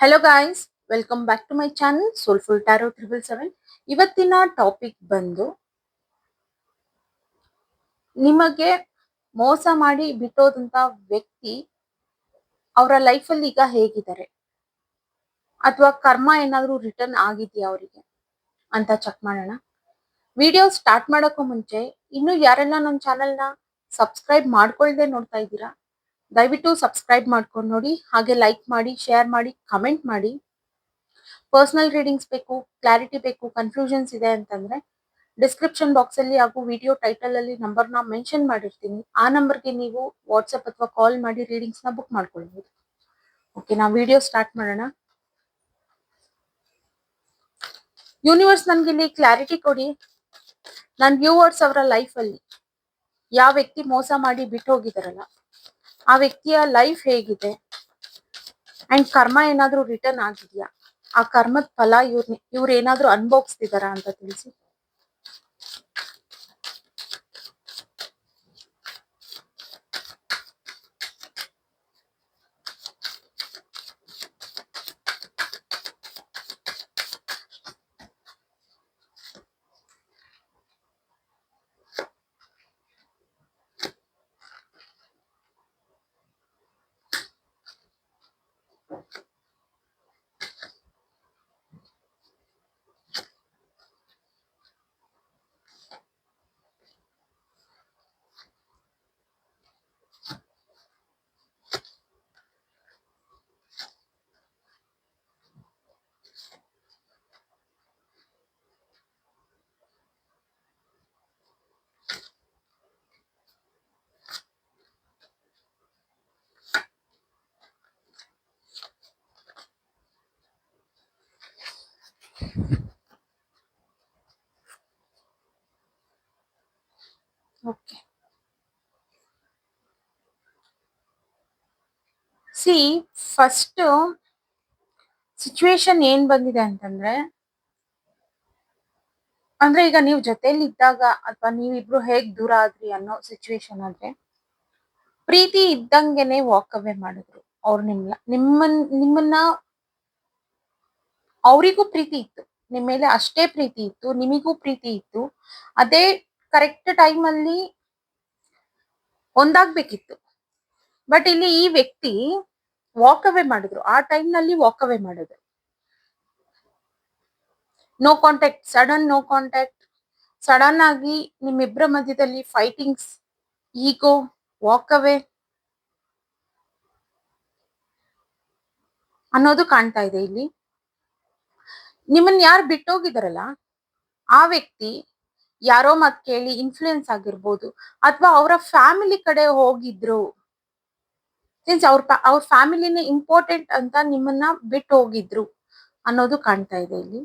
Hello guys welcome back to my channel soulful tarot triple seven ಇವತ್ತಿನ topic ಬಂದು ನಿಮಗೆ ಮೋಸ ಮಾಡಿ ಬಿಟ್ಟೋದಂತ ವ್ಯಕ್ತಿ ಅವರ ಲೈಫಲ್ಲಿ ಈಗ ಹೇಗಿದ್ದಾರೆ? ಅಥವಾ ಕರ್ಮ ಏನಾದರೂ ರಿಟರ್ನ್ ಆಗಿದೆಯಾ ಅವರಿಗೆ? ಅಂತ ಚೆಕ್ ಮಾಡೋಣ. ವಿಡಿಯೋ ಸ್ಟಾರ್ಟ್ ಮಾಡೋಕ್ಕೂ ಮುಂಚೆ, ಇನ್ನು ಯಾರೆಲ್ಲ ನನ್ನ ಚಾನಲ್ನ ಸಬ್ಸ್ಕ್ರೈಬ್ ಮಾಡ್ಕೊಳ್ದೆ ನೋಡ್ತಾ ಇದ್ದೀರಾ ದಯವಿಟ್ಟು ಸಬ್ಸ್ಕ್ರೈಬ್ ಮಾಡ್ಕೊಂಡು ನೋಡಿ, ಹಾಗೆ ಲೈಕ್ ಮಾಡಿ ಶೇರ್ ಮಾಡಿ ಕಮೆಂಟ್ ಮಾಡಿ. ಪರ್ಸನಲ್ ರೀಡಿಂಗ್ಸ್ ಬೇಕು ಕ್ಲಾರಿಟಿ ಬೇಕು ಕನ್ಫ್ಯೂಷನ್ಸ್ ಇದೆ ಅಂತಂದ್ರೆ ಡಿಸ್ಕ್ರಿಪ್ಷನ್ ಬಾಕ್ಸ್ ಅಲ್ಲಿ ಹಾಗೂ ವಿಡಿಯೋ ಟೈಟಲ್ ಅಲ್ಲಿ ನಂಬರ್ನ ಮೆನ್ಷನ್ ಮಾಡಿರ್ತೀನಿ. ಆ ನಂಬರ್ಗೆ ನೀವು ವಾಟ್ಸಪ್ ಅಥವಾ ಕಾಲ್ ಮಾಡಿ ರೀಡಿಂಗ್ಸ್ನ ಬುಕ್ ಮಾಡ್ಕೊಳ್ಬಹುದು ಓಕೆ ನಾವು ವಿಡಿಯೋ ಸ್ಟಾರ್ಟ್ ಮಾಡೋಣ. ಯೂನಿವರ್ಸ್ ನನ್ಗೆ ಇಲ್ಲಿ ಕ್ಲಾರಿಟಿ ಕೊಡಿ. ನನ್ನ ವ್ಯೂವರ್ಸ್ ಅವರ ಲೈಫ್ ಅಲ್ಲಿ, ಯಾವ ವ್ಯಕ್ತಿ ಮೋಸ ಮಾಡಿ ಬಿಟ್ಟು ಹೋಗಿದಾರಲ್ಲ ಆ ವ್ಯಕ್ತಿಯ ಲೈಫ್ ಹೇಗಿದೆ? ಅಂಡ್ ಕರ್ಮ ಏನಾದ್ರೂ ರಿಟರ್ನ್ ಆಗಿದೆಯಾ? ಆ ಕರ್ಮದ ಫಲ ಇವ್ರ ಇವ್ರು ಏನಾದ್ರೂ ಅನುಭವಿಸ್ತಿದಾರ ಅಂತ ತಿಳಿಸಿ. ಓಕೆ ಸಿ ಫಸ್ಟ್ ಸಿಚುವೇಶನ್ ಏನ್ ಬಂದಿದೆ ಅಂತಂದ್ರೆ, ಅಂದ್ರೆ ಈಗ ನೀವು ಜೊತೆಲಿ ಇದ್ದಾಗ ಅಥವಾ ನೀವಿಬ್ರು ಹೇಗ್ ದೂರ ಆದ್ರಿ ಅನ್ನೋ ಸಿಚುವೇಶನ್ ಆದ್ರೆ, ಪ್ರೀತಿ ಇದ್ದಂಗೆನೆ ವಾಕ್ ಅವೇ ಮಾಡಿದ್ರು ಅವ್ರು ನಿಮ್ಮನ್ನ ನಿಮ್ಮನ್, ನಿಮ್ಮನ್ನ ಅವರಿಗೂ ಪ್ರೀತಿ ಇತ್ತು. ನಿಮ್ಮ ಮೇಲೆ ಅಷ್ಟೇ ಪ್ರೀತಿ ಇತ್ತು, ನಿಮಿಗೂ ಪ್ರೀತಿ ಇತ್ತು. ಅದೇ ಕರೆಕ್ಟ್ ಟೈಮ್ ಅಲ್ಲಿ ಒಂದಾಗ್ಬೇಕಿತ್ತು. ಬಟ್ ಇಲ್ಲಿ ಈ ವ್ಯಕ್ತಿ ವಾಕ್ ಮಾಡಿದ್ರು. ಆ ಟೈಮ್ನಲ್ಲಿ ವಾಕ್ ಮಾಡಿದ್ರು. No contact sudden no contact sudden ಆಗಿ ನಿಮ್ಮಿಬ್ಬರ ಮಧ್ಯದಲ್ಲಿ ಫೈಟಿಂಗ್ಸ್ ಈಗೋ ವಾಕ್ ಅನ್ನೋದು ಕಾಣ್ತಾ ಇದೆ ಇಲ್ಲಿ. ನಿಮ್ಮನ್ನ ಯಾರು ಬಿಟ್ಟೋಗಿದಾರಲ್ಲ, ಆ ವ್ಯಕ್ತಿ ಯಾರೋ ಮತ್ ಕೇಳಿ ಇನ್ಫ್ಲೂಯೆನ್ಸ್ ಆಗಿರ್ಬೋದು ಅಥವಾ ಅವರ ಫ್ಯಾಮಿಲಿ ಕಡೆ ಹೋಗಿದ್ರು. ಸಿನ್ಸ್ ಅವ್ರ ಅವ್ರ ಫ್ಯಾಮಿಲಿನೇ ಇಂಪಾರ್ಟೆಂಟ್ ಅಂತ ನಿಮ್ಮನ್ನ ಬಿಟ್ಟು ಹೋಗಿದ್ರು ಅನ್ನೋದು ಕಾಣ್ತಾ ಇದೆ ಇಲ್ಲಿ.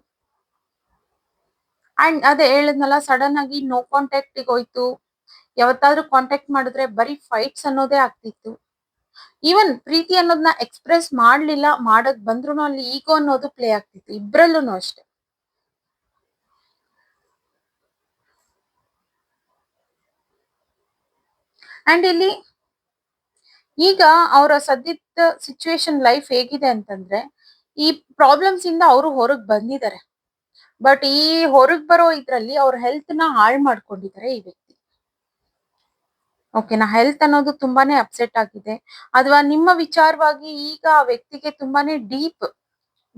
ಅಂಡ್ ಅದೇ ಹೇಳಿದ್ನಲ್ಲ ಸಡನ್ ಆಗಿ ನೋ ಕಾಂಟ್ಯಾಕ್ಟ್ ಹೋಯ್ತು. ಯಾವತ್ತಾದ್ರೂ ಕಾಂಟ್ಯಾಕ್ಟ್ ಮಾಡಿದ್ರೆ ಬರೀ ಫೈಟ್ಸ್ ಅನ್ನೋದೇ ಆಗ್ತಿತ್ತು. ಈವನ್ ಪ್ರೀತಿ ಅನ್ನೋದನ್ನ ಎಕ್ಸ್ಪ್ರೆಸ್ ಮಾಡ್ಲಿಲ್ಲ, ಮಾಡಕ್ ಬಂದ್ರು ಅಲ್ಲಿ ಈಗೋ ಅನ್ನೋದು ಪ್ಲೇ ಆಗ್ತಿತ್ತು ಇಬ್ರಲ್ಲೂ ಅಷ್ಟೇ. ಅಂಡ್ ಇಲ್ಲಿ ಈಗ ಅವರ ಸದ್ಯದ ಸಿಚುವೇಶನ್ ಲೈಫ್ ಹೇಗಿದೆ ಅಂತಂದ್ರೆ, ಈ ಪ್ರಾಬ್ಲಮ್ಸ್ ಇಂದ ಅವರು ಹೊರಗ್ ಬಂದಿದ್ದಾರೆ. ಬಟ್ ಈ ಹೊರಗ್ ಬರೋ ಇದ್ರಲ್ಲಿ ಅವ್ರ ಹೆಲ್ತ್ನ ಹಾಳು ಮಾಡ್ಕೊಂಡಿದ್ದಾರೆ ಈ ಓಕೆನಾ ಹೆಲ್ತ್ ಅನ್ನೋದು ತುಂಬಾನೇ ಅಪ್ಸೆಟ್ ಆಗಿದೆ. ಅಥವಾ ನಿಮ್ಮ ವಿಚಾರವಾಗಿ ಈಗ ಆ ವ್ಯಕ್ತಿಗೆ ತುಂಬಾನೇ ಡೀಪ್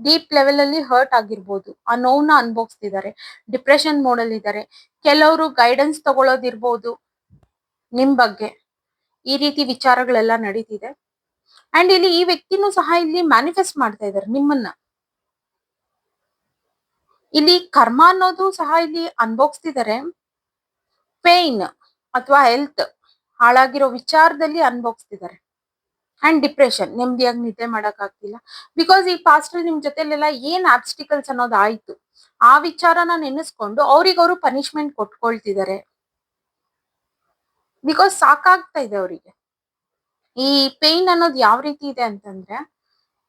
ಡೀಪ್ ಲೆವೆಲ್ ಅಲ್ಲಿ ಹರ್ಟ್ ಆಗಿರ್ಬೋದು. ಆ ನೋವನ್ನ ಅನುಭವಿಸ್ತಿದ್ದಾರೆ ಡಿಪ್ರೆಷನ್ ಮೋಡಲ್ ಇದ್ದಾರೆ ಕೆಲವರು ಗೈಡೆನ್ಸ್ ತಗೊಳ್ಳೋದಿರ್ಬೋದು ನಿಮ್ ಬಗ್ಗೆ. ಈ ರೀತಿ ವಿಚಾರಗಳೆಲ್ಲ ನಡೀತಿದೆ. ಅಂಡ್ ಇಲ್ಲಿ ಈ ವ್ಯಕ್ತಿನೂ ಸಹ ಇಲ್ಲಿ ಮ್ಯಾನಿಫೆಸ್ಟ್ ಮಾಡ್ತಾ ಇದ್ದಾರೆ ನಿಮ್ಮನ್ನ. ಇಲ್ಲಿ ಕರ್ಮ ಅನ್ನೋದು ಸಹ ಇಲ್ಲಿ ಅನ್ಭೋಗಿಸ್ತಿದ್ದಾರೆ ಪೇನ್ ಅಥವಾ ಹೆಲ್ತ್ ಹಾಳಾಗಿರೋ ವಿಚಾರದಲ್ಲಿ ಅನುಭವಿಸ್ತಿದ್ದಾರೆ. ಅಂಡ್ ಡಿಪ್ರೆಷನ್ ನೆಮ್ಮದಿಯಾಗಿ ನಿದ್ದೆ ಮಾಡಕ್ ಆಗ್ತಿಲ್ಲ ಬಿಕಾಸ್ ಈ ಪಾಸ್ಟ್ ನಿಮ್ ಜೊತೆಲೆಲ್ಲ ಏನ್ ಆಬ್ಸ್ಟಿಕಲ್ಸ್ ಅನ್ನೋದು ಆಯ್ತು, ಆ ವಿಚಾರನ ನೆನೆಸ್ಕೊಂಡು ಅವ್ರಿಗೆ ಅವರು ಪನಿಷ್ಮೆಂಟ್ ಕೊಟ್ಕೊಳ್ತಿದ್ದಾರೆ. ಬಿಕಾಸ್ ಸಾಕಾಗ್ತಾ ಇದೆ ಅವರಿಗೆ. ಈ ಪೇನ್ ಅನ್ನೋದು ಯಾವ ರೀತಿ ಇದೆ ಅಂತಂದ್ರೆ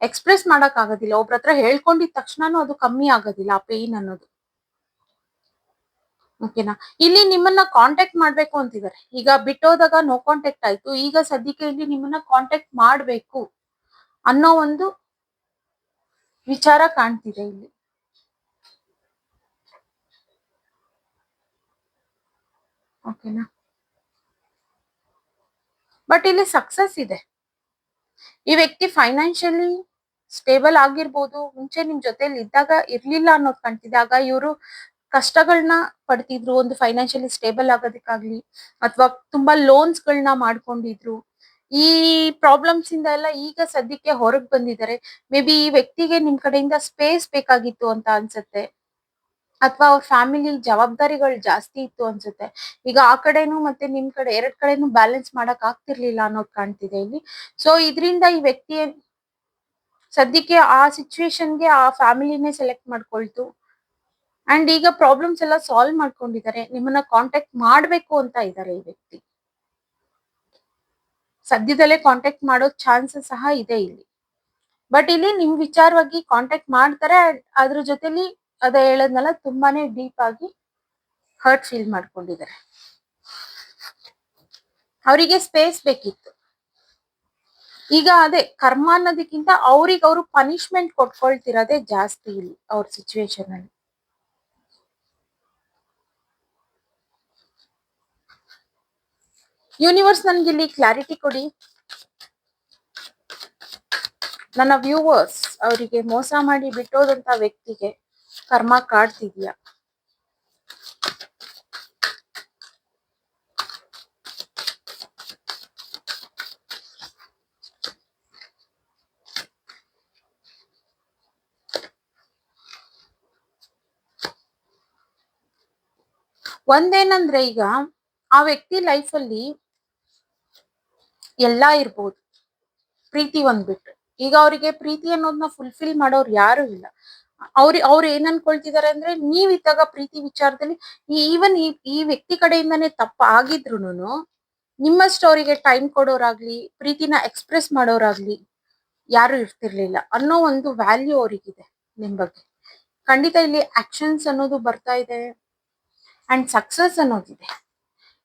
ಎಕ್ಸ್ಪ್ರೆಸ್ ಮಾಡಕ್ ಆಗೋದಿಲ್ಲ. ಒಬ್ರ ಹತ್ರ ಹೇಳ್ಕೊಂಡಿದ ತಕ್ಷಣನೂ ಅದು ಕಮ್ಮಿ ಆಗೋದಿಲ್ಲ, ಆ ಪೇನ್ ಅನ್ನೋದು. ಓಕೆನಾ ಇಲ್ಲಿ ನಿಮ್ಮನ್ನ ಕಾಂಟ್ಯಾಕ್ಟ್ ಮಾಡ್ಬೇಕು ಅಂತಿದ್ದಾರೆ. ಈಗ ಬಿಟ್ಟೋದಾಗ ನೋ ಕಾಂಟ್ಯಾಕ್ಟ್ ಆಯ್ತು. ಈಗ ಸದ್ಯಕ್ಕೆ ಇಲ್ಲಿ ನಿಮ್ಮನ್ನ ಕಾಂಟ್ಯಾಕ್ಟ್ ಮಾಡ್ಬೇಕು ಅನ್ನೋ ಒಂದು ವಿಚಾರ ಕಾಣ್ತಿದೆ ಇಲ್ಲಿ. ಓಕೆನಾ? ಬಟ್ ಇಲ್ಲಿ ಸಕ್ಸಸ್ ಇದೆ. ಈ ವ್ಯಕ್ತಿ ಫೈನಾನ್ಷಿಯಲಿ ಸ್ಟೇಬಲ್ ಆಗಿರ್ಬೋದು, ಮುಂಚೆ ನಿಮ್ ಜೊತೆಲಿ ಇದ್ದಾಗ ಇರ್ಲಿಲ್ಲ ಅನ್ನೋದು ಕಾಣ್ತಿದೆ. ಆಗ ಇವರು ಕಷ್ಟಗಳನ್ನ ಪಡ್ತಿದ್ರು, ಒಂದು ಫೈನಾನ್ಷಿಯಲಿ ಸ್ಟೇಬಲ್ ಆಗೋದಕ್ಕಾಗ್ಲಿ ಅಥವಾ ತುಂಬಾ ಲೋನ್ಸ್ ಗಳನ್ನ ಮಾಡ್ಕೊಂಡಿದ್ರು. ಈ ಪ್ರಾಬ್ಲಮ್ಸ್ ಇಂದ ಎಲ್ಲ ಈಗ ಸದ್ಯಕ್ಕೆ ಹೊರಗ್ ಬಂದಿದ್ದಾರೆ. ಮೇ ಬಿ ಈ ವ್ಯಕ್ತಿಗೆ ನಿಮ್ ಕಡೆಯಿಂದ ಸ್ಪೇಸ್ ಬೇಕಾಗಿತ್ತು ಅಂತ ಅನ್ಸುತ್ತೆ. ಅಥವಾ ಅವ್ರ ಫ್ಯಾಮಿಲಿ ಜವಾಬ್ದಾರಿಗಳು ಜಾಸ್ತಿ ಇತ್ತು ಅನ್ಸುತ್ತೆ. ಈಗ ಆ ಕಡೆನು ಮತ್ತೆ ನಿಮ್ ಕಡೆ, ಎರಡ್ ಕಡೆನು ಬ್ಯಾಲೆನ್ಸ್ ಮಾಡಕ್ ಆಗ್ತಿರ್ಲಿಲ್ಲ ಅನ್ನೋದು ಕಾಣ್ತಿದೆ ಇಲ್ಲಿ. ಸೊ ಇದರಿಂದ ಈ ವ್ಯಕ್ತಿ ಸದ್ಯಕ್ಕೆ ಆ ಸಿಚುವೇಶನ್ಗೆ ಆ ಫ್ಯಾಮಿಲಿನೇ ಸೆಲೆಕ್ಟ್ ಮಾಡ್ಕೊಳ್ತು. ಅಂಡ್ ಈಗ ಪ್ರಾಬ್ಲಮ್ಸ್ ಎಲ್ಲ ಸಾಲ್ವ್ ಮಾಡ್ಕೊಂಡಿದ್ದಾರೆ. ನಿಮ್ಮನ್ನ ಕಾಂಟ್ಯಾಕ್ಟ್ ಮಾಡ್ಬೇಕು ಅಂತ ಇದ್ದಾರೆ ಈ ವ್ಯಕ್ತಿ. ಸದ್ಯದಲ್ಲೇ ಕಾಂಟ್ಯಾಕ್ಟ್ ಮಾಡೋ ಚಾನ್ಸ್ ಸಹ ಇದೆ ಇಲ್ಲಿ. ಬಟ್ ಇಲ್ಲಿ ನಿಮ್ ವಿಚಾರವಾಗಿ ಕಾಂಟ್ಯಾಕ್ಟ್ ಮಾಡ್ತಾರೆ. ಅದ್ರ ಜೊತೆಲಿ ಅದ ಹೇಳದ್ನಲ್ಲ, ತುಂಬಾನೇ ಡೀಪ್ ಆಗಿ ಹರ್ಟ್ ಫೀಲ್ ಮಾಡ್ಕೊಂಡಿದ್ದಾರೆ. ಅವರಿಗೆ ಸ್ಪೇಸ್ ಬೇಕಿತ್ತು. ಈಗ ಅದೇ, ಕರ್ಮ ಅನ್ನೋದಕ್ಕಿಂತ ಅವ್ರಿಗೆ ಅವರು ಪನಿಷ್ಮೆಂಟ್ ಕೊಟ್ಕೊಳ್ತಿರೋದೇ ಜಾಸ್ತಿ ಇಲ್ಲಿ, ಅವ್ರ ಸಿಚುವೇಶನ್ ಅಲ್ಲಿ. ಯೂನಿವರ್ಸ್ ನನ್ಗೆ ಇಲ್ಲಿ ಕ್ಲಾರಿಟಿ ಕೊಡಿ. ನನ್ನ ವ್ಯೂವರ್ಸ್ ಅವರಿಗೆ ಮೋಸ ಮಾಡಿ ಬಿಟ್ಟೋದಂತ ವ್ಯಕ್ತಿಗೆ ಕರ್ಮ ಕಾಡ್ತಿದ್ಯಾ? ಒಂದೇನಂದ್ರೆ ಈಗ ಆ ವ್ಯಕ್ತಿ ಲೈಫಲ್ಲಿ ಎಲ್ಲಾ ಇರ್ಬೋದು. ಪ್ರೀತಿ ಒಂದ್ಬಿಟ್ಟು. ಈಗ ಅವರಿಗೆ ಪ್ರೀತಿ ಅನ್ನೋದನ್ನ ಫುಲ್ಫಿಲ್ ಮಾಡೋರು ಯಾರು ಇಲ್ಲ. ಅವ್ರ, ಅವ್ರು ಏನ್ ಅನ್ಕೊಳ್ತಿದಾರೆ ಅಂದ್ರೆ ನೀವ್ ಇದ್ದಾಗ ಪ್ರೀತಿ ವಿಚಾರದಲ್ಲಿ ಈವನ್ ಈ ಈ ವ್ಯಕ್ತಿ ಕಡೆಯಿಂದಾನೇ ತಪ್ಪ ಆಗಿದ್ರುನು ನಿಮ್ಮಷ್ಟು ಅವರಿಗೆ ಟೈಮ್ ಕೊಡೋರಾಗ್ಲಿ, ಪ್ರೀತಿನ ಎಕ್ಸ್ಪ್ರೆಸ್ ಮಾಡೋರಾಗ್ಲಿ ಯಾರು ಇರ್ತಿರ್ಲಿಲ್ಲ ಅನ್ನೋ ಒಂದು ವ್ಯಾಲ್ಯೂ ಅವರಿಗಿದೆ ನಿಮ್ ಬಗ್ಗೆ. ಖಂಡಿತ ಇಲ್ಲಿ ಆಕ್ಷನ್ಸ್ ಅನ್ನೋದು ಬರ್ತಾ ಇದೆ. ಅಂಡ್ ಸಕ್ಸಸ್ ಅನ್ನೋದಿದೆ.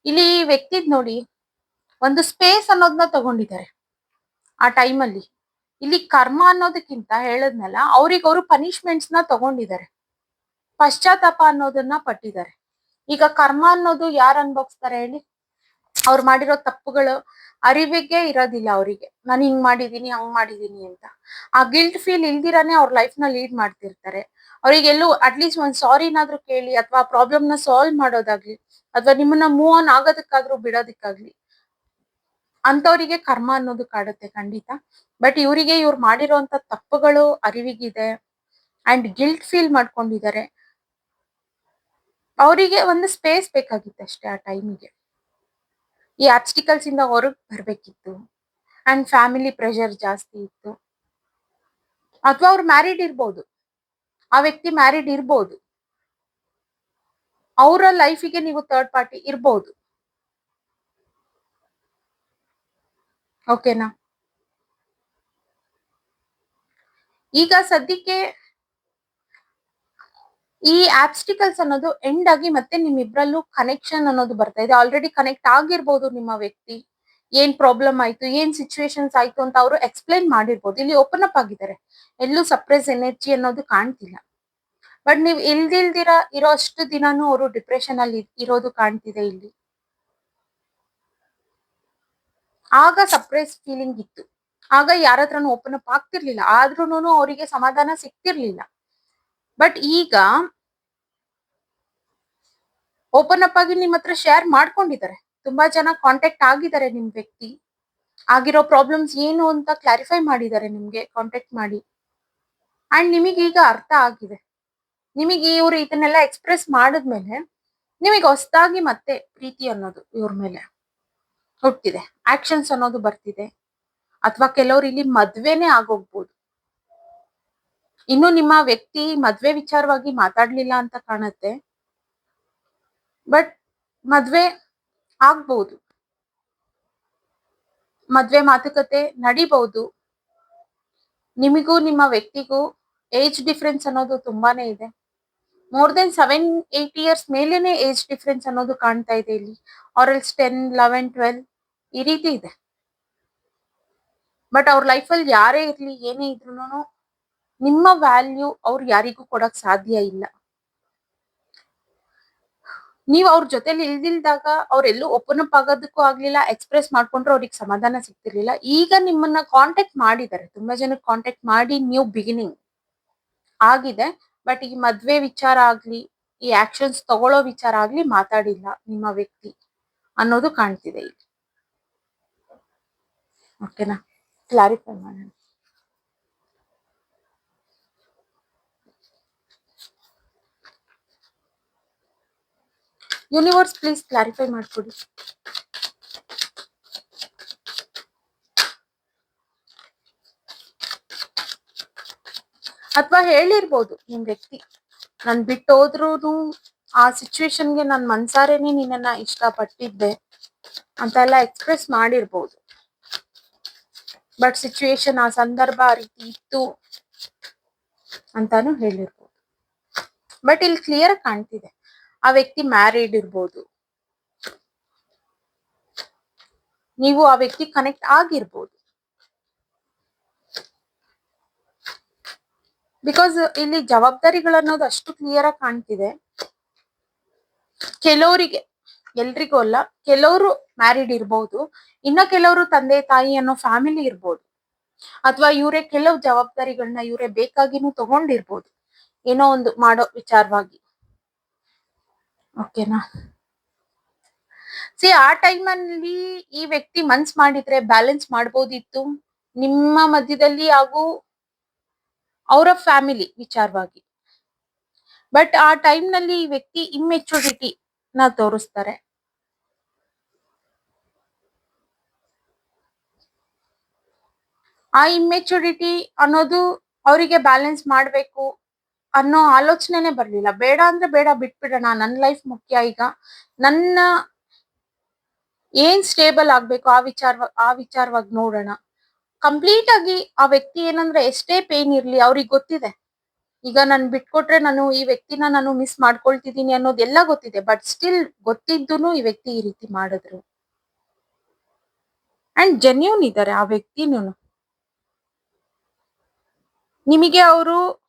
ಇಲ್ಲಿ ವ್ಯಕ್ತಿದ್ ನೋಡಿ ಒಂದು ಸ್ಪೇಸ್ ಅನ್ನೋದನ್ನ ತಗೊಂಡಿದ್ದಾರೆ ಆ ಟೈಮಲ್ಲಿ ಇಲ್ಲಿ ಕರ್ಮ ಅನ್ನೋದಕ್ಕಿಂತ ಹೇಳದ್ನಲ್ಲ, ಅವ್ರಿಗೆ ಅವರು ಪನಿಷ್ಮೆಂಟ್ಸ್ನ ತಗೊಂಡಿದ್ದಾರೆ. ಪಶ್ಚಾತ್ತಾಪ ಅನ್ನೋದನ್ನ ಪಟ್ಟಿದ್ದಾರೆ. ಈಗ ಕರ್ಮ ಅನ್ನೋದು ಯಾರು ಅನ್ಭವಿಸ್ತಾರೆ ಹೇಳಿ? ಅವ್ರು ಮಾಡಿರೋ ತಪ್ಪುಗಳು ಅರಿವಿಗೆ ಇರೋದಿಲ್ಲ ಅವರಿಗೆ. ನಾನು ಹಿಂಗ್ ಮಾಡಿದೀನಿ, ಹಂಗ್ ಮಾಡಿದೀನಿ ಅಂತ. ಆ ಗಿಲ್ಟ್ ಫೀಲ್ ಇಲ್ದಿರಾನೆ ಅವ್ರ ಲೈಫ್ನ ಲೀಡ್ ಮಾಡ್ತಿರ್ತಾರೆ. ಅವ್ರಿಗೆಲ್ಲೂ ಅಟ್ಲೀಸ್ಟ್ ಒಂದ್ ಸಾರಿನಾದ್ರೂ ಕೇಳಿ, ಅಥವಾ ಪ್ರಾಬ್ಲಮ್ನ ಸಾಲ್ವ್ ಮಾಡೋದಾಗ್ಲಿ, ಅಥವಾ ನಿಮ್ಮನ್ನ ಮೂವ್ ಆನ್ ಆಗೋದಕ್ಕಾದ್ರೂ ಬಿಡೋದಕ್ಕಾಗ್ಲಿ ಅಂತವರಿಗೆ ಕರ್ಮ ಅನ್ನೋದು ಕಾಡುತ್ತೆ ಖಂಡಿತ. ಬಟ್ ಇವರಿಗೆ ಇವ್ರು ಮಾಡಿರೋಂತ ತಪ್ಪುಗಳು ಅರಿವಿಗಿದೆ ಅಂಡ್ ಗಿಲ್ಟ್ ಫೀಲ್ ಮಾಡ್ಕೊಂಡಿದ್ದಾರೆ. ಅವರಿಗೆ ಒಂದು ಸ್ಪೇಸ್ ಬೇಕಾಗಿತ್ತು ಅಷ್ಟೇ ಆ ಟೈಮಿಗೆ ಈ ಆಬ್ಸ್ಟಿಕಲ್ಸ್ ಇಂದ ಹೊರಗ್ ಬರ್ಬೇಕಿತ್ತು ಅಂಡ್ ಫ್ಯಾಮಿಲಿ ಪ್ರೆಷರ್ ಜಾಸ್ತಿ ಇತ್ತು. ಅಥವಾ ಅವ್ರು ಮ್ಯಾರಿಡ್ ಇರ್ಬೋದು. ಆ ವ್ಯಕ್ತಿ ಮ್ಯಾರಿಡ್ ಇರ್ಬೋದು. ಅವರ ಲೈಫಿಗೆ ನೀವು ಥರ್ಡ್ ಪಾರ್ಟಿ ಇರ್ಬೋದು. ಓಕೆನಾ? ಈಗ ಸದ್ಯಕ್ಕೆ ಈ ಆಬ್ಸ್ಟಿಕಲ್ಸ್ ಅನ್ನೋದು ಎಂಡ್ ಆಗಿ ಮತ್ತೆ ನಿಮ್ಮಿಬ್ರಲ್ಲೂ ಕನೆಕ್ಷನ್ ಅನ್ನೋದು ಬರ್ತಾ ಇದೆ. ಆಲ್ರೆಡಿ ಕನೆಕ್ಟ್ ಆಗಿರ್ಬೋದು ನಿಮ್ಮ ವ್ಯಕ್ತಿ. ಏನ್ ಪ್ರಾಬ್ಲಮ್ ಆಯ್ತು, ಏನ್ ಸಿಚುವೇಶನ್ಸ್ ಆಯ್ತು ಅಂತ ಅವರು ಎಕ್ಸ್ಪ್ಲೈನ್ ಮಾಡಿರ್ಬೋದು. ಇಲ್ಲಿ ಓಪನ್ ಅಪ್ ಆಗಿದ್ದಾರೆ. ಎಲ್ಲೂ ಸಪ್ರೆಸ್ ಎನರ್ಜಿ ಅನ್ನೋದು ಕಾಣ್ತಿಲ್ಲ. ಬಟ್ ನೀವು ಇಲ್ದಿಲ್ದಿರ ಇರೋ ಅಷ್ಟು ದಿನಾನು ಅವರು ಡಿಪ್ರೆಷನ್ ಅಲ್ಲಿ ಇರೋದು ಕಾಣ್ತಿದೆ ಇಲ್ಲಿ. ಆಗ ಸರ್ಪ್ರೈಸ್ ಫೀಲಿಂಗ್ ಇತ್ತು. ಆಗ ಯಾರ ಓಪನ್ ಅಪ್ ಆಗ್ತಿರ್ಲಿಲ್ಲ. ಆದ್ರೂನು ಅವರಿಗೆ ಸಮಾಧಾನ ಸಿಗ್ತಿರ್ಲಿಲ್ಲ. ಬಟ್ ಈಗ ಓಪನ್ ಅಪ್ ಆಗಿ ನಿಮ್ಮ ಹತ್ರ ಶೇರ್ ಮಾಡ್ಕೊಂಡಿದ್ದಾರೆ. ತುಂಬಾ ಜನ ಕಾಂಟ್ಯಾಕ್ಟ್ ಆಗಿದ್ದಾರೆ ನಿಮ್ ವ್ಯಕ್ತಿ. ಆಗಿರೋ ಪ್ರಾಬ್ಲಮ್ಸ್ ಏನು ಅಂತ ಕ್ಲಾರಿಫೈ ಮಾಡಿದ್ದಾರೆ ನಿಮ್ಗೆ ಕಾಂಟ್ಯಾಕ್ಟ್ ಮಾಡಿ. ಅಂಡ್ ನಿಮಗೆ ಈಗ ಅರ್ಥ ಆಗಿದೆ. ನಿಮಗೆ ಇವರು ಇದನ್ನೆಲ್ಲ ಎಕ್ಸ್ಪ್ರೆಸ್ ಮಾಡಿದ್ಮೇಲೆ, ನಿಮಗೆ ಹೊಸದಾಗಿ ಮತ್ತೆ ಪ್ರೀತಿ ಅನ್ನೋದು ಇವ್ರ ಮೇಲೆ. ಹುಟ್ಟಿದೆ. ಆಕ್ಷನ್ಸ್ ಅನ್ನೋದು ಬರ್ತಿದೆ. ಅಥವಾ ಕೆಲವ್ರು ಇಲ್ಲಿ ಮದ್ವೆನೆ ಆಗೋಗ್ಬೋದು. ಇನ್ನು ನಿಮ್ಮ ವ್ಯಕ್ತಿ ಮದ್ವೆ ವಿಚಾರವಾಗಿ ಮಾತಾಡ್ಲಿಲ್ಲ ಅಂತ ಕಾಣುತ್ತೆ. ಬಟ್ ಮದ್ವೆ ಆಗ್ಬಹುದು ಮದ್ವೆ ಮಾತುಕತೆ ನಡಿಬಹುದು ನಿಮಗೂ ನಿಮ್ಮ ವ್ಯಕ್ತಿಗೂ ಏಜ್ ಡಿಫ್ರೆನ್ಸ್ ಅನ್ನೋದು ತುಂಬಾನೇ ಇದೆ. More than seven eight years ಮೇಲೇನೆ ಏಜ್ ಡಿಫ್ರೆನ್ಸ್ ಅನ್ನೋದು ಕಾಣ್ತಾ ಇದೆ ಇಲ್ಲಿ. Or else ten eleven twelve ಈ ರೀತಿ ಇದೆ. ಬಟ್ ಅವ್ರ ಲೈಫಲ್ಲಿ ಯಾರೇ ಇರ್ಲಿ, ಏನೇ ಇದ್ರು ನಿಮ್ಮ ವ್ಯಾಲ್ಯೂ ಅವ್ರು ಯಾರಿಗೂ ಕೊಡಕ್ ಸಾಧ್ಯ ಇಲ್ಲ. ನೀವ್ ಅವ್ರ ಜೊತೆಲಿ ಇಲ್ದಿಲ್ದಾಗ ಅವ್ರೆಲ್ಲೂ ಓಪನ್ ಅಪ್ ಆಗೋದಕ್ಕೂ ಆಗ್ಲಿಲ್ಲ ಎಕ್ಸ್ಪ್ರೆಸ್ ಮಾಡ್ಕೊಂಡ್ರೆ ಅವ್ರಿಗೆ ಸಮಾಧಾನ ಸಿಗ್ತಿರ್ಲಿಲ್ಲ. ಈಗ ನಿಮ್ಮನ್ನ ಕಾಂಟ್ಯಾಕ್ಟ್ ಮಾಡಿದ್ದಾರೆ. ತುಂಬಾ ಜನ ಕಾಂಟ್ಯಾಕ್ಟ್ ಮಾಡಿ ನ್ಯೂ ಬಿಗಿನಿಂಗ್ ಆಗಿದೆ. ಬಟ್ ಈ ಮದ್ವೆ ವಿಚಾರ ಆಗ್ಲಿ, ಈ ಆಕ್ಷನ್ಸ್ ತಗೊಳ್ಳೋ ವಿಚಾರ ಆಗ್ಲಿ ಮಾತಾಡಿಲ್ಲ ನಿಮ್ಮ ವ್ಯಕ್ತಿ ಅನ್ನೋದು ಕಾಣ್ತಿದೆ ಇಲ್ಲಿ. ಓಕೆನಾ? ಕ್ಲಾರಿಫೈ ಮಾಡೋಣ. ಯೂನಿವರ್ಸ್ ಪ್ಲೀಸ್ ಕ್ಲಾರಿಫೈ ಮಾಡ್ಕೊಡಿ. ಅಥವಾ ಹೇಳಿರ್ಬೋದು ನಿಮ್ ವ್ಯಕ್ತಿ, ನಾನು ಬಿಟ್ಟು ಹೋದ್ರೂ ಆ ಸಿಚುವೇಶನ್ಗೆ ನಾನು ಮನ್ಸಾರೇನೆ ನಿನ್ನನ್ನ ಇಷ್ಟಪಟ್ಟಿದ್ದೆ ಅಂತ ಎಲ್ಲ ಎಕ್ಸ್ಪ್ರೆಸ್ ಮಾಡಿರ್ಬೋದು. ಬಟ್ ಸಿಚುವೇಶನ್ ಆ ಸಂದರ್ಭ ಆ ರೀತಿ ಇತ್ತು ಅಂತಾನು ಹೇಳಿರ್ಬೋದು ಬಟ್ ಇಲ್ಲಿ ಕ್ಲಿಯರ್ ಕಾಣ್ತಿದೆ. ಆ ವ್ಯಕ್ತಿ ಮ್ಯಾರಿಡ್ ಇರ್ಬೋದು. ನೀವು ಆ ವ್ಯಕ್ತಿ ಕನೆಕ್ಟ್ ಆಗಿರ್ಬೋದು. ಬಿಕಾಸ್ ಇಲ್ಲಿ ಜವಾಬ್ದಾರಿಗಳು ಅನ್ನೋದು ಅಷ್ಟು ಕ್ಲಿಯರ್ ಆಗಿ ಕಾಣ್ತಿದೆ. ಕೆಲವರಿಗೆ, ಎಲ್ರಿಗೂ ಅಲ್ಲ, ಕೆಲವರು ಮ್ಯಾರಿಡ್ ಇರ್ಬೋದು, ಇನ್ನ ಕೆಲವರು ತಂದೆ ತಾಯಿ ಅನ್ನೋ ಫ್ಯಾಮಿಲಿ ಇರ್ಬೋದು. ಅಥವಾ ಇವರೇ ಕೆಲವು ಜವಾಬ್ದಾರಿಗಳನ್ನ ಇವರೇ ಬೇಕಾಗಿನೂ ತಗೊಂಡಿರ್ಬೋದು. ಏನೋ ಒಂದು ಮಾಡೋ ವಿಚಾರವಾಗಿ. ಓಕೆನಾ ಸಿ ಆ ಟೈಮಲ್ಲಿ ಈ ವ್ಯಕ್ತಿ ಮನ್ಸ್ ಮಾಡಿದ್ರೆ ಬ್ಯಾಲೆನ್ಸ್ ಮಾಡ್ಬೋದಿತ್ತು. ನಿಮ್ಮ ಮಧ್ಯದಲ್ಲಿ ಹಾಗೂ ಅವರ ಫ್ಯಾಮಿಲಿ ವಿಚಾರವಾಗಿ. ಬಟ್ ಆ ಟೈಮ್ನಲ್ಲಿ ಈ ವ್ಯಕ್ತಿ ಇಮ್ಮೆಚುರಿಟಿ ನ ತೋರಿಸ್ತಾರೆ. ಆ ಇಮ್ಮೆಚುರಿಟಿ ಅನ್ನೋದು ಅವರಿಗೆ ಬ್ಯಾಲೆನ್ಸ್ ಮಾಡ್ಬೇಕು ಅನ್ನೋ ಆಲೋಚನೆನೆ ಬರ್ಲಿಲ್ಲ. ಬೇಡ ಅಂದ್ರೆ ಬೇಡ, ಬಿಟ್ಬಿಡೋಣ. ನನ್ನ ಲೈಫ್ ಮುಖ್ಯ ಈಗ. ನನ್ನ ಏನ್ ಸ್ಟೇಬಲ್ ಆಗ್ಬೇಕು ಆ ವಿಚಾರ, ಆ ವಿಚಾರವಾಗಿ ನೋಡೋಣ. ಕಂಪ್ಲೀಟ್ ಆಗಿ ಆ ವ್ಯಕ್ತಿ ಏನಂದ್ರೆ ಎಷ್ಟೇ ಪೇನ್ ಇರ್ಲಿ ಅವ್ರಿಗೆ ಗೊತ್ತಿದೆ. ಈಗ ನಾನು ಬಿಟ್ಕೊಟ್ರೆ ನಾನು ಈ ವ್ಯಕ್ತಿನ ನಾನು ಮಿಸ್ ಮಾಡ್ಕೊಳ್ತಿದ್ದೀನಿ ಅನ್ನೋದೆಲ್ಲ ಗೊತ್ತಿದೆ. ಬಟ್ ಸ್ಟಿಲ್ ಗೊತ್ತಿದ್ದು ಈ ವ್ಯಕ್ತಿ ಈ ರೀತಿ ಮಾಡಿದ್ರು. ಅಂಡ್ ಜೆನ್ಯೂನ್ ಇದ್ದಾರೆ ಆ ವ್ಯಕ್ತಿನೂ ನಿಮಗೆ ಅವರು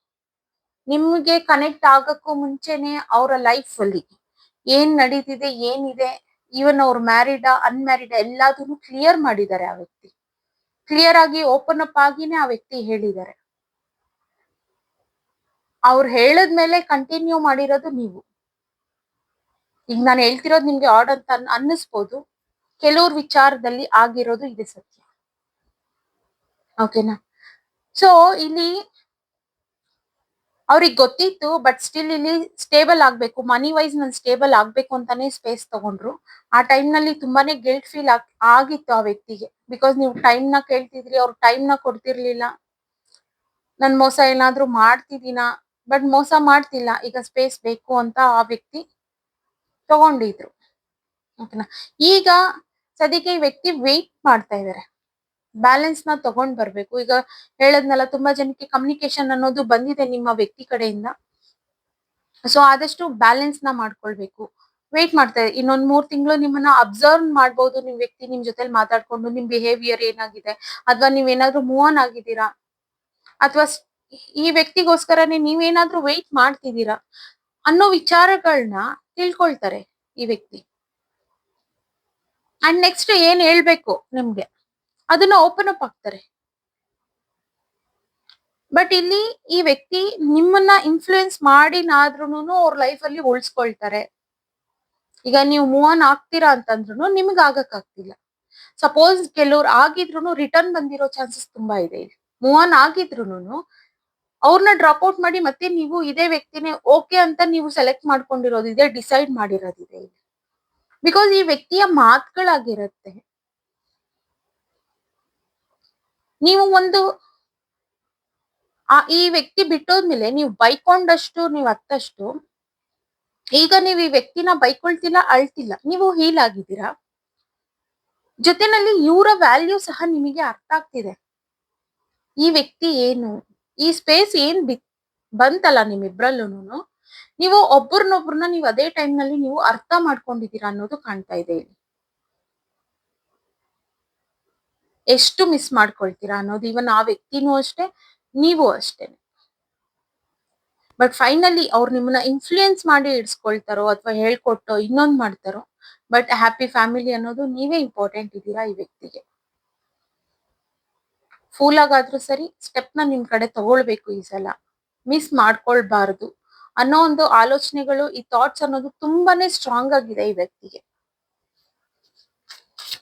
ನಿಮ್ಗೆ ಕನೆಕ್ಟ್ ಆಗಕ್ಕೂ ಮುಂಚೆನೆ ಅವರ ಲೈಫ್ ಅಲ್ಲಿ ಏನ್ ನಡೀತಿದೆ, ಏನಿದೆ ಈವನ್ ಅವ್ರು ಮ್ಯಾರಿಡ ಅನ್ಮ್ಯಾರಿಡ ಎಲ್ಲದನ್ನು ಕ್ಲಿಯರ್ ಮಾಡಿದ್ದಾರೆ ಆ ವ್ಯಕ್ತಿ. ಕ್ಲಿಯರ್ ಆಗಿ ಓಪನ್ ಅಪ್ ಆಗಿನೇ ಆ ವ್ಯಕ್ತಿ ಹೇಳಿದ್ದಾರೆ. ಅವ್ರು ಹೇಳದ್ಮೇಲೆ ಕಂಟಿನ್ಯೂ ಮಾಡಿರೋದು ನೀವು. ಈಗ ನಾನು ಹೇಳ್ತಿರೋದು ನಿಮ್ಗೆ ಆಡ್ ಅಂತ ಅನ್- ಅನ್ನಿಸ್ಬೋದು. ಕೆಲವ್ರ ವಿಚಾರದಲ್ಲಿ ಆಗಿರೋದು ಇದೆ ಸತ್ಯ. ಓಕೆನಾ ಸೊ ಇಲ್ಲಿ ಅವ್ರಿಗೆ ಗೊತ್ತಿತ್ತು ಬಟ್ ಸ್ಟಿಲ್ ಇಲ್ಲಿ ಸ್ಟೇಬಲ್ ಆಗ್ಬೇಕು ಮನಿ ವೈಸ್ ನಾನು ಸ್ಟೇಬಲ್ ಆಗ್ಬೇಕು ಅಂತಾನೆ ಸ್ಪೇಸ್ ತಗೊಂಡ್ರು. ಆ ಟೈಮ್ನಲ್ಲಿ ತುಂಬಾನೇ ಗಿಲ್ಟ್ ಫೀಲ್ ಆಗಿತ್ತು ಆ ವ್ಯಕ್ತಿಗೆ. ಬಿಕಾಸ್ ನೀವು ಟೈಮ್ನ ಕೇಳ್ತಿದ್ರಿ, ಅವ್ರು ಟೈಮ್ನ ಕೊಡ್ತಿರ್ಲಿಲ್ಲ. ನನ್ ಮೋಸ ಏನಾದ್ರೂ ಮಾಡ್ತಿದ್ದೀನಾ? ಬಟ್ ಮೋಸ ಮಾಡ್ತಿಲ್ಲ, ಈಗ ಸ್ಪೇಸ್ ಬೇಕು ಅಂತ ಆ ವ್ಯಕ್ತಿ ತಗೊಂಡಿದ್ರು. ಓಕೆನಾ ಈಗ ಸದ್ಯಕ್ಕೆ ಈ ವ್ಯಕ್ತಿ ವೆಯ್ಟ್ ಮಾಡ್ತಾ ಇದಾರೆ. ಬ್ಯಾಲೆನ್ಸ್ನ ತಗೊಂಡ್ ಬರ್ಬೇಕು. ಈಗ ಹೇಳದ್ನಲ್ಲ, ತುಂಬಾ ಜನಕ್ಕೆ ಕಮ್ಯುನಿಕೇಶನ್ ಅನ್ನೋದು ಬಂದಿದೆ ನಿಮ್ಮ ವ್ಯಕ್ತಿ ಕಡೆಯಿಂದ. ಸೊ ಆದಷ್ಟು ಬ್ಯಾಲೆನ್ಸ್ನ ಮಾಡ್ಕೊಳ್ಬೇಕು. ವೇಟ್ ಮಾಡ್ತಾ ಇನ್ನೊಂದ್ ಮೂರ್ ತಿಂಗಳು ನಿಮ್ಮನ್ನ ಅಬ್ಸರ್ವ್ ಮಾಡ್ಬೋದು ನಿಮ್ ವ್ಯಕ್ತಿ, ನಿಮ್ ಜೊತೆಲಿ ಮಾತಾಡ್ಕೊಂಡು, ನಿಮ್ ಬಿಹೇವಿಯರ್ ಏನಾಗಿದೆ, ಅಥವಾ ನೀವೇನಾದ್ರೂ ಮೂವ್ ಆನ್ ಆಗಿದ್ದೀರಾ, ಅಥವಾ ಈ ವ್ಯಕ್ತಿಗೋಸ್ಕರನೇ ನೀವೇನಾದ್ರೂ ವೆಯ್ಟ್ ಮಾಡ್ತಿದ್ದೀರಾ ಅನ್ನೋ ವಿಚಾರಗಳನ್ನ ತಿಳ್ಕೊಳ್ತಾರೆ ಈ ವ್ಯಕ್ತಿ. ಅಂಡ್ ನೆಕ್ಸ್ಟ್ ಏನ್ ಹೇಳ್ಬೇಕು ನಿಮ್ಗೆ? ಅದನ್ನ ಓಪನ್ ಅಪ್ ಆಗ್ತಾರೆ. ಬಟ್ ಇಲ್ಲಿ ಈ ವ್ಯಕ್ತಿ ನಿಮ್ಮನ್ನ ಇನ್ಫ್ಲೂಯೆನ್ಸ್ ಮಾಡಿನಾದ್ರೂನು ಅವ್ರ ಲೈಫ್ ಅಲ್ಲಿ ಉಳಿಸ್ಕೊಳ್ತಾರೆ. ಈಗ ನೀವು ಮೂವ್ ಆನ್ ಆಗ್ತೀರಾ ಅಂತಂದ್ರು ನಿಮ್ಗೆ ಆಗಕ್ ಆಗ್ತಿಲ್ಲ. ಸಪೋಸ್ ಕೆಲವ್ರು ಆಗಿದ್ರು ರಿಟರ್ನ್ ಬಂದಿರೋ ಚಾನ್ಸಸ್ ತುಂಬಾ ಇದೆ ಮೂವ್ ಆನ್ ಆಗಿದ್ರು ಅವ್ರನ್ನ ಡ್ರಾಪ್ ಔಟ್ ಮಾಡಿ ಮತ್ತೆ ನೀವು ಇದೇ ವ್ಯಕ್ತಿನೇ ಓಕೆ ಅಂತ ನೀವು ಸೆಲೆಕ್ಟ್ ಮಾಡ್ಕೊಂಡಿರೋದು ಇದೆ ಡಿಸೈಡ್ ಮಾಡಿರೋದಿದೆ ಬಿಕಾಸ್ ಈ ವ್ಯಕ್ತಿಯ ಮಾತುಗಳಾಗಿರುತ್ತೆ. ನೀವು ಒಂದು, ಆ, ಈ ವ್ಯಕ್ತಿ ಬಿಟ್ಟೋದ್ಮೇಲೆ ನೀವು ಬೈಕೊಂಡಷ್ಟು, ನೀವು ಅತ್ತಷ್ಟು, ಈಗ ನೀವು ಈ ವ್ಯಕ್ತಿನ ಬೈಕೊಳ್ತಿಲ್ಲ, ಅಳ್ತಿಲ್ಲ, ನೀವು ಹೀಲ್ ಆಗಿದ್ದೀರಾ? ಜೊತೆನಲ್ಲಿ ಇವರ ವ್ಯಾಲ್ಯೂ ಸಹ ನಿಮಗೆ ಅರ್ಥ ಆಗ್ತಿದೆ. ಈ ವ್ಯಕ್ತಿ ಏನು, ಈ ಸ್ಪೇಸ್ ಏನ್ ಬಿ, ಬಂತಲ್ಲ ನಿಮ್ಮಿಬ್ರಲ್ಲೂ ನೀವು ಒಬ್ಬರನ್ನೊಬ್ರನ್ನ ನೀವು ಅದೇ ಟೈಮ್ನಲ್ಲಿ ನೀವು ಅರ್ಥ ಮಾಡ್ಕೊಂಡಿದ್ದೀರಾ ಅನ್ನೋದು ಕಾಣ್ತಾ ಇದೆ ಇಲ್ಲಿ. ಎಷ್ಟು ಮಿಸ್ ಮಾಡ್ಕೊಳ್ತೀರಾ ಅನ್ನೋದು ಇವನ್ ಆ ವ್ಯಕ್ತಿನೂ ಅಷ್ಟೇ, ನೀವು ಅಷ್ಟೇ ಬಟ್ ಫೈನಲಿ ಅವ್ರು ನಿಮ್ಮನ್ನ ಇನ್ಫ್ಲೂಯೆನ್ಸ್ ಮಾಡಿ ಇಡ್ಸ್ಕೊಳ್ತಾರೋ ಅಥವಾ ಹೇಳ್ಕೊಟ್ಟೋ ಇನ್ನೊಂದ್ ಮಾಡ್ತಾರೋ ಬಟ್ ಹ್ಯಾಪಿ ಫ್ಯಾಮಿಲಿ ಅನ್ನೋದು ನೀವೇ ಇಂಪಾರ್ಟೆಂಟ್ ಇದ್ದೀರಾ ಈ ವ್ಯಕ್ತಿಗೆ. ಫೂಲ್ ಆಗಾದ್ರೂ ಸರಿ ಸ್ಟೆಪ್ನ ನಿಮ್ ಕಡೆ ತಗೊಳ್ಬೇಕು ಈ ಸಲ. ಮಿಸ್ ಮಾಡ್ಕೊಳ್ಬಾರ್ದು ಅನ್ನೋ ಒಂದು ಆಲೋಚನೆಗಳು, ಈ ಥಾಟ್ಸ್ ಅನ್ನೋದು ತುಂಬಾನೇ ಸ್ಟ್ರಾಂಗ್ ಆಗಿದೆ ಈ ವ್ಯಕ್ತಿಗೆ.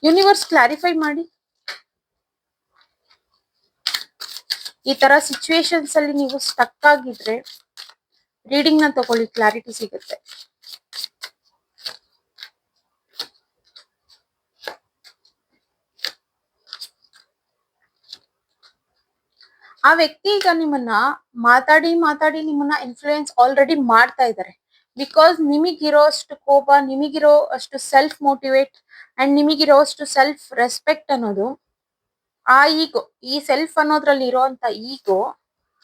ಯೂನಿವರ್ಸ್ ಕ್ಲಾರಿಫೈ ಮಾಡಿ. ಈ ತರ ಸಿಚುವೇಶನ್ಸ್ ಅಲ್ಲಿ ನೀವು ಸ್ಟಕ್ ಆಗಿದ್ರೆ ರೀಡಿಂಗ್ನ ತಗೊಳ್ಳಿ ಕ್ಲಾರಿಟಿ ಸಿಗುತ್ತೆ. ಆ ವ್ಯಕ್ತಿ ಈಗ ನಿಮ್ಮನ್ನ ಮಾತಾಡಿ ಮಾತಾಡಿ ನಿಮ್ಮನ್ನ ಇನ್ಫ್ಲೂಯೆನ್ಸ್ ಆಲ್ರೆಡಿ ಮಾಡ್ತಾ ಇದ್ದಾರೆ. ಬಿಕಾಸ್ ನಿಮಗಿರೋ ಅಷ್ಟು ಕೋಪ ನಿಮಗಿರೋ ಅಷ್ಟು ಸೆಲ್ಫ್ ಮೋಟಿವೇಟ್ ಅಂಡ್ ನಿಮಗಿರೋ ಅಷ್ಟು ಸೆಲ್ಫ್ ರೆಸ್ಪೆಕ್ಟ್ ಅನ್ನೋದು ಆ ಈಗೋ ಈ ಸೆಲ್ಫ್ ಅನ್ನೋದ್ರಲ್ಲಿ ಇರೋಂತ ಈಗೋ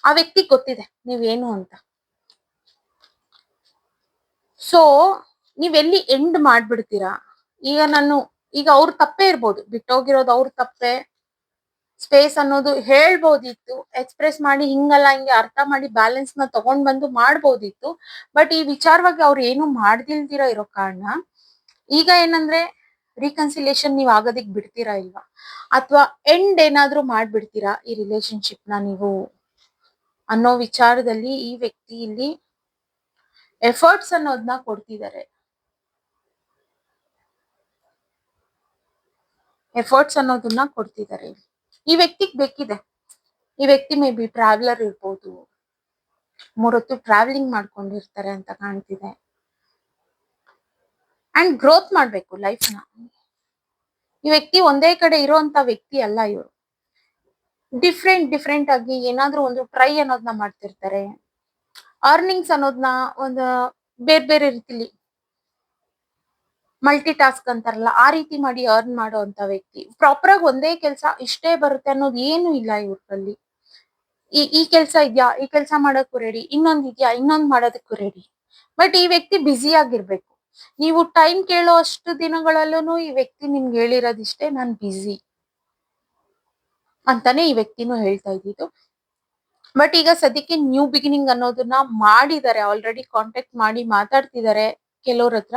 ಆ ವ್ಯಕ್ತಿ ಗೊತ್ತಿದೆ ನೀವೇನು ಅಂತ. ಸೊ ನೀವೆಲ್ಲಿ ಎಂಡ್ ಮಾಡ್ಬಿಡ್ತೀರಾ? ಈಗ ನಾನು, ಈಗ ಅವ್ರ ತಪ್ಪೇ ಇರ್ಬೋದು, ಬಿಟ್ಟೋಗಿರೋದು ಅವ್ರ ತಪ್ಪೇ. ಸ್ಪೇಸ್ ಅನ್ನೋದು ಹೇಳ್ಬೋದಿತ್ತು ಎಕ್ಸ್ಪ್ರೆಸ್ ಮಾಡಿ ಹಿಂಗಲ್ಲ, ಹಿಂಗೆ ಅರ್ಥ ಮಾಡಿ ಬ್ಯಾಲೆನ್ಸ್ನ ತಗೊಂಡ್ ಬಂದು ಮಾಡ್ಬೋದಿತ್ತು. ಬಟ್ ಈ ವಿಚಾರವಾಗಿ ಅವ್ರು ಏನು ಮಾಡ್ದಿಲ್ದಿರ ಇರೋ ಕಾರಣ, ಈಗ ಏನಂದ್ರೆ ರೀಕನ್ಸಿಲೇಷನ್ ನೀವು ಆಗೋದಿಕ್ ಬಿಡ್ತೀರಾ ಇಲ್ವಾ? ಅಥವಾ ಎಂಡ್ ಏನಾದ್ರೂ ಮಾಡ್ಬಿಡ್ತೀರಾ ಈ ರಿಲೇಶನ್ಶಿಪ್ನ ನೀವು? ಅನ್ನೋ ವಿಚಾರದಲ್ಲಿ ಈ ವ್ಯಕ್ತಿ ಇಲ್ಲಿ ಎಫರ್ಟ್ಸ್ ಅನ್ನೋದನ್ನ ಕೊಡ್ತಿದ್ದಾರೆ ಎಫರ್ಟ್ಸ್ ಅನ್ನೋದನ್ನ ಕೊಡ್ತಿದ್ದಾರೆ ಈ ವ್ಯಕ್ತಿಗ್ ಬೇಕಿದೆ. ಈ ವ್ಯಕ್ತಿ ಮೇ ಬಿ ಟ್ರಾವೆಲರ್ ಇರ್ಬೋದು. ಮೂರೊತ್ತು ಟ್ರಾವೆಲಿಂಗ್ ಮಾಡ್ಕೊಂಡಿರ್ತಾರೆ ಅಂತ ಕಾಣ್ತಿದೆ. ಅಂಡ್ ಗ್ರೋತ್ ಮಾಡ್ಬೇಕು ನ. ಈ ವ್ಯಕ್ತಿ ಒಂದೇ ಕಡೆ ಇರೋಂತ ವ್ಯಕ್ತಿ ಅಲ್ಲ ಇವರು. ಡಿಫ್ರೆಂಟ್ ಡಿಫ್ರೆಂಟ್ ಆಗಿ ಏನಾದ್ರೂ ಒಂದು ಟ್ರೈ ಅನ್ನೋದನ್ನ ಮಾಡ್ತಿರ್ತಾರೆ. ಅರ್ನಿಂಗ್ಸ್ ಅನ್ನೋದನ್ನ ಒಂದು ಬೇರೆ ಬೇರೆ ರೀತಿಲಿ ಮಲ್ಟಿ ಟಾಸ್ಕ್ ಅಂತಾರಲ್ಲ, ಆ ರೀತಿ ಮಾಡಿ ಅರ್ನ್ ಮಾಡುವಂತ ವ್ಯಕ್ತಿ. ಪ್ರಾಪರ್ ಆಗಿ ಒಂದೇ ಕೆಲಸ ಇಷ್ಟೇ ಬರುತ್ತೆ ಅನ್ನೋದು ಏನು ಇಲ್ಲ ಇವ್ರಲ್ಲಿ. ಈ ಈ ಕೆಲಸ ಇದ್ಯಾ? ಈ ಕೆಲಸ ಮಾಡೋಕ್ಕೂ ರೆಡಿ ಇನ್ನೊಂದ್ ಇದ್ಯಾ? ಇನ್ನೊಂದ್ ಮಾಡೋದಕ್ಕೂ ರೆಡಿ ಬಟ್ ಈ ವ್ಯಕ್ತಿ ಬ್ಯುಸಿ ಆಗಿರ್ಬೇಕು. ನೀವು ಟೈಮ್ ಕೇಳೋ ಅಷ್ಟು ದಿನಗಳಲ್ಲೂ ಈ ವ್ಯಕ್ತಿ ನಿಮ್ಗೆ ಹೇಳಿರೋದಿಷ್ಟೇ, ನಾನ್ ಬ್ಯುಸಿ ಅಂತಾನೆ ಈ ವ್ಯಕ್ತಿನೂ ಹೇಳ್ತಾ ಇದ್ದಿದ್ದು. ಬಟ್ ಈಗ ಸದ್ಯಕ್ಕೆ ನ್ಯೂ ಬಿಗಿನಿಂಗ್ ಅನ್ನೋದನ್ನ ಮಾಡಿದ್ದಾರೆ ಆಲ್ರೆಡಿ ಕಾಂಟ್ಯಾಕ್ಟ್ ಮಾಡಿ ಮಾತಾಡ್ತಿದ್ದಾರೆ ಕೆಲವ್ರ ಹತ್ರ.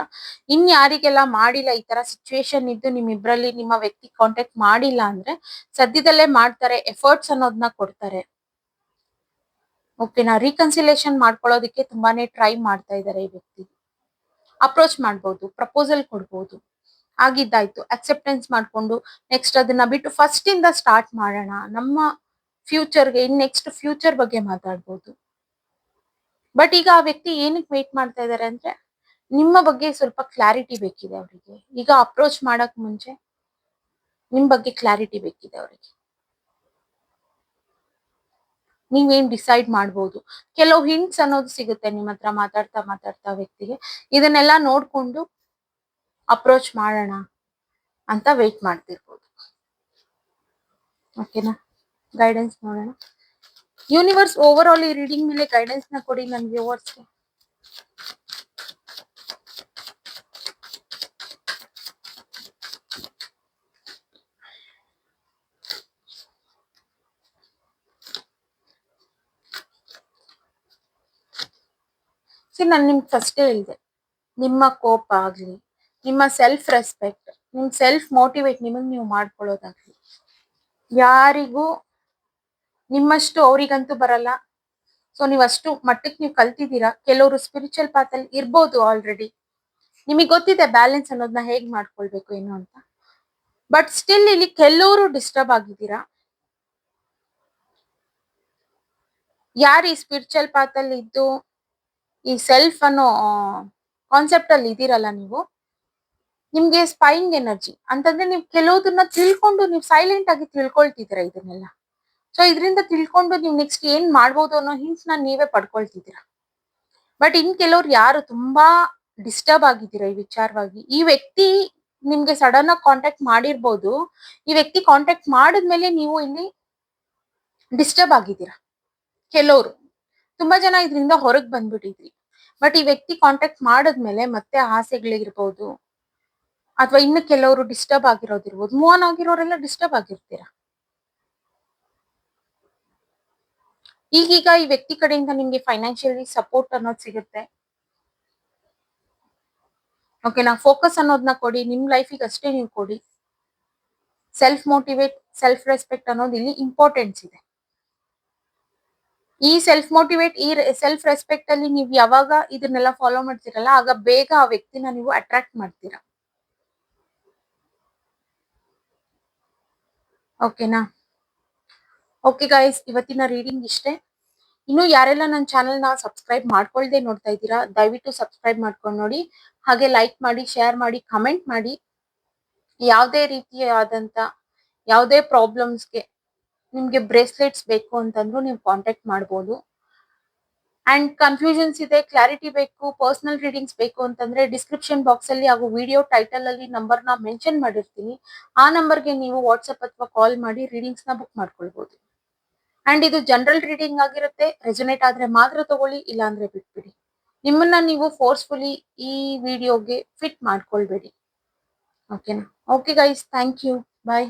ಇನ್ ಯಾರಿಗೆಲ್ಲ ಮಾಡಿಲ್ಲ, ಈ ತರ ಸಿಚುವೇಶನ್ ಇದ್ದು ನಿಮ್ಮಿಬ್ರಲ್ಲಿ ನಿಮ್ಮ ವ್ಯಕ್ತಿ ಕಾಂಟ್ಯಾಕ್ಟ್ ಮಾಡಿಲ್ಲ ಅಂದ್ರೆ ಸದ್ಯದಲ್ಲೇ ಮಾಡ್ತಾರೆ ಎಫರ್ಟ್ಸ್ ಅನ್ನೋದನ್ನ ಕೊಡ್ತಾರೆ. ಓಕೆನಾ ರೀಕನ್ಸಿಲೇಷನ್ ಮಾಡ್ಕೊಳ್ಳೋದಕ್ಕೆ ತುಂಬಾನೇ ಟ್ರೈ ಮಾಡ್ತಾ ಇದ್ದಾರೆ ಈ ವ್ಯಕ್ತಿ. ಅಪ್ರೋಚ್ ಮಾಡ್ಬೋದು ಪ್ರಪೋಸಲ್ ಕೊಡ್ಬೋದು. ಆಗಿದ್ದಾಯ್ತು. ಅಕ್ಸೆಪ್ಟೆನ್ಸ್ ಮಾಡ್ಕೊಂಡು ನೆಕ್ಸ್ಟ್ ಅದನ್ನ ಬಿಟ್ಟು ಫಸ್ಟ್ ಇಂದ ಸ್ಟಾರ್ಟ್ ಮಾಡೋಣ. ನಮ್ಮ ಫ್ಯೂಚರ್ಗೆ ಇನ್ ನೆಕ್ಸ್ಟ್ ಫ್ಯೂಚರ್ ಬಗ್ಗೆ ಮಾತಾಡ್ಬೋದು. ಬಟ್ ಈಗ ಆ ವ್ಯಕ್ತಿ ಏನಕ್ಕೆ ವೇಟ್ ಮಾಡ್ತಾ ಇದ್ದಾರೆ ಅಂದ್ರೆ, ನಿಮ್ಮ ಬಗ್ಗೆ ಸ್ವಲ್ಪ ಕ್ಲಾರಿಟಿ ಬೇಕಿದೆ ಅವರಿಗೆ. ಈಗ ಅಪ್ರೋಚ್ ಮಾಡಕ್ ಮುಂಚೆ ನಿಮ್ ಬಗ್ಗೆ ಕ್ಲಾರಿಟಿ ಬೇಕಿದೆ ಅವರಿಗೆ. ನೀವೇನ್ ಡಿಸೈಡ್ ಮಾಡ್ಬೋದು? ಕೆಲವು ಹಿಂಟ್ಸ್ ಅನ್ನೋದು ಸಿಗುತ್ತೆ ನಿಮ್ಮ ಹತ್ರ ಮಾತಾಡ್ತಾ ಮಾತಾಡ್ತಾ ವ್ಯಕ್ತಿಗೆ. ಇದನ್ನೆಲ್ಲ ನೋಡ್ಕೊಂಡು ಅಪ್ರೋಚ್ ಮಾಡೋಣ ಅಂತ ವೆಯ್ಟ್ ಮಾಡ್ತಿರ್ಬೋದು. ಓಕೆನಾ ಗೈಡೆನ್ಸ್ ನೋಡೋಣ. ಯೂನಿವರ್ಸ್ ಓವರ್ ಆಲ್ ಈ ರೀಡಿಂಗ್ ಮೇಲೆ ಗೈಡೆನ್ಸ್ನ ಕೊಡಿ ನನ್ನ ವ್ಯೂವರ್ಸ್ಗೆ ಸಿ ನಾನು ನಿಮ್ಗೆ ಫಸ್ಟೇ ಹೇಳಿದೆ, ನಿಮ್ಮ ಕೋಪ ಆಗಲಿ, ನಿಮ್ಮ ಸೆಲ್ಫ್ ರೆಸ್ಪೆಕ್ಟ್ ನಿಮ್ ಸೆಲ್ಫ್ ಮೋಟಿವೇಟ್ ನಿಮಗೆ ನೀವು ಮಾಡ್ಕೊಳ್ಳೋದಾಗ್ಲಿ. ಯಾರಿಗೂ ನಿಮ್ಮಷ್ಟು ಅವರಿಗಂತೂ ಬರಲ್ಲ. ಸೊ ನೀವು ಅಷ್ಟು ಮಟ್ಟಕ್ಕೆ ನೀವು ಕಲ್ತಿದ್ದೀರಾ, ಕೆಲವರು ಸ್ಪಿರಿಚುವಲ್ ಪಾತಲ್ಲಿ ಇರ್ಬೋದು ಆಲ್ರೆಡಿ ನಿಮಗೆ ಗೊತ್ತಿದೆ ಬ್ಯಾಲೆನ್ಸ್ ಅನ್ನೋದನ್ನ ಹೇಗ್ ಮಾಡ್ಕೊಳ್ಬೇಕು ಏನು ಅಂತ. ಬಟ್ ಸ್ಟಿಲ್ ಇಲ್ಲಿ ಕೆಲವರು ಡಿಸ್ಟರ್ಬ್ ಆಗಿದ್ದೀರಾ? ಯಾರು ಈ ಸ್ಪಿರಿಚುವಲ್ ಪಾತ್ ಅಲ್ಲಿ ಇದ್ದು ಈ ಸೆಲ್ಫ್ ಅನ್ನೋ ಕಾನ್ಸೆಪ್ಟ್ ಅಲ್ಲಿ ಇದೀರಲ್ಲ ನೀವು, ನಿಮ್ಗೆ ಸ್ಪೈಂಗ್ ಎನರ್ಜಿ ಅಂತಂದ್ರೆ ನೀವು ಕೆಲವುದನ್ನ ತಿಳ್ಕೊಂಡು ನೀವು ಸೈಲೆಂಟ್ ಆಗಿ ತಿಳ್ಕೊಳ್ತಿದ್ದೀರಾ ಇದನ್ನೆಲ್ಲ. ಸೊ ಇದರಿಂದ ತಿಳ್ಕೊಂಡು ನೀವು ನೆಕ್ಸ್ಟ್ ಏನ್ ಮಾಡ್ಬೋದು ಅನ್ನೋ ಹಿಂಟ್ಸ್ನ ನೀವೇ ಪಡ್ಕೊಳ್ತಿದ್ದೀರಾ. ಬಟ್ ಇನ್ ಕೆಲವ್ರು ಯಾರು ತುಂಬಾ ಡಿಸ್ಟರ್ಬ್ ಆಗಿದ್ದೀರಾ ಈ ವಿಚಾರವಾಗಿ, ಈ ವ್ಯಕ್ತಿ ನಿಮ್ಗೆ ಸಡನ್ ಆಗಿ ಕಾಂಟ್ಯಾಕ್ಟ್ ಮಾಡಿರ್ಬೋದು, ಈ ವ್ಯಕ್ತಿ ಕಾಂಟ್ಯಾಕ್ಟ್ ಮಾಡಿದ್ಮೇಲೆ ನೀವು ಇಲ್ಲಿ ಡಿಸ್ಟರ್ಬ್ ಆಗಿದ್ದೀರಾ. ಕೆಲವರು. ತುಂಬಾ ಜನ ಇದರಿಂದ ಹೊರಗ್ ಬಂದ್ಬಿಟ್ಟಿದ್ರಿ. ಬಟ್ ಈ ವ್ಯಕ್ತಿ ಕಾಂಟ್ಯಾಕ್ಟ್ ಮಾಡಿದ್ಮೇಲೆ ಮತ್ತೆ ಆಸೆಗಳಿರ್ಬೋದು, ಅಥವಾ ಇನ್ನು ಕೆಲವರು ಡಿಸ್ಟರ್ಬ್ ಆಗಿರೋದಿರ್ಬೋದು ಮೂವ್ ಆನ್ ಆಗಿರೋರೆಲ್ಲ ಡಿಸ್ಟರ್ಬ್ ಆಗಿರ್ತೀರಾ? ಈಗೀಗ ಈ ವ್ಯಕ್ತಿ ಕಡೆಯಿಂದ ನಿಮ್ಗೆ ಫೈನಾನ್ಷಿಯಲಿ ಸಪೋರ್ಟ್ ಅನ್ನೋದು ಸಿಗುತ್ತೆ. ಓಕೆನಾ ಫೋಕಸ್ ಅನ್ನೋದನ್ನ ಕೊಡಿ, ನಿಮ್ ಲೈಫಿಗೆ ಅಷ್ಟೇ ನೀವು ಕೊಡಿ. ಸೆಲ್ಫ್ ಮೋಟಿವೇಟ್ ಸೆಲ್ಫ್ ರೆಸ್ಪೆಕ್ಟ್ ಅನ್ನೋದು ಇಲ್ಲಿ ಇಂಪಾರ್ಟೆನ್ಸ್ ಇದೆ. ಈ ಸೆಲ್ಫ್ ಮೋಟಿವೇಟ್ ಈ ಸೆಲ್ಫ್ ರೆಸ್ಪೆಕ್ಟ್ ಅಲ್ಲಿ ನೀವು ಯಾವಾಗ ಇದನ್ನೆಲ್ಲ ಫಾಲೋ ಮಾಡ್ತೀರಲ್ಲ, ಆಗ ಬೇಗ ಆ ವ್ಯಕ್ತಿನ ನೀವು ಅಟ್ರಾಕ್ಟ್ ಮಾಡ್ತೀರಾ. ಓಕೆನಾ ಓಕೆ ಗೈಸ್ ಇವತ್ತಿನ ರೀಡಿಂಗ್ ಇಷ್ಟೇ. ಇನ್ನು ಯಾರೆಲ್ಲ ನನ್ನ ಚಾನೆಲ್ನ ಸಬ್ಸ್ಕ್ರೈಬ್ ಮಾಡ್ಕೊಳ್ದೆ ನೋಡ್ತಾ ಇದ್ದೀರಾ, ದಯವಿಟ್ಟು ಸಬ್ಸ್ಕ್ರೈಬ್ ಮಾಡ್ಕೊಂಡು ನೋಡಿ. ಹಾಗೆ ಲೈಕ್ ಮಾಡಿ ಶೇರ್ ಮಾಡಿ ಕಮೆಂಟ್ ಮಾಡಿ. ಯಾವುದೇ ರೀತಿಯಾದಂತ ಯಾವುದೇ ಪ್ರಾಬ್ಲಮ್ಸ್ಗೆ ನಿಮ್ಗೆ ಬ್ರೇಸ್ಲೆಟ್ಸ್ ಬೇಕು ಅಂತಂದ್ರು ನೀವು ಕಾಂಟ್ಯಾಕ್ಟ್ ಮಾಡ್ಬೋದು. ಅಂಡ್ ಕನ್ಫ್ಯೂಷನ್ಸ್ ಇದೆ ಕ್ಲಾರಿಟಿ ಬೇಕು ಪರ್ಸನಲ್ ರೀಡಿಂಗ್ಸ್ ಬೇಕು ಅಂತಂದ್ರೆ ಡಿಸ್ಕ್ರಿಪ್ಷನ್ ಬಾಕ್ಸ್ ಅಲ್ಲಿ ಹಾಗೂ ವಿಡಿಯೋ ಟೈಟಲ್ ಅಲ್ಲಿ ನಂಬರ್ನ ಮೆನ್ಷನ್ ಮಾಡಿರ್ತೀನಿ. ಆ ನಂಬರ್ಗೆ ನೀವು ವಾಟ್ಸ್ಆಪ್ ಅಥವಾ ಕಾಲ್ ಮಾಡಿ ರೀಡಿಂಗ್ಸ್ನ ಬುಕ್ ಮಾಡ್ಕೊಳ್ಬಹುದು ಅಂಡ್ ಇದು ಜನರಲ್ ರೀಡಿಂಗ್ ಆಗಿರುತ್ತೆ ರೆಸೊನೇಟ್ ಆದ್ರೆ ಮಾತ್ರ ತಗೊಳ್ಳಿ ಇಲ್ಲ ಅಂದ್ರೆ ಬಿಟ್ಬಿಡಿ. ನಿಮ್ಮನ್ನ ನೀವು ಫೋರ್ಸ್ಫುಲಿ ಈ ವಿಡಿಯೋಗೆ ಫಿಟ್ ಮಾಡ್ಕೊಳ್ಬೇಡಿ. ಓಕೆನಾ okay guys thank you bye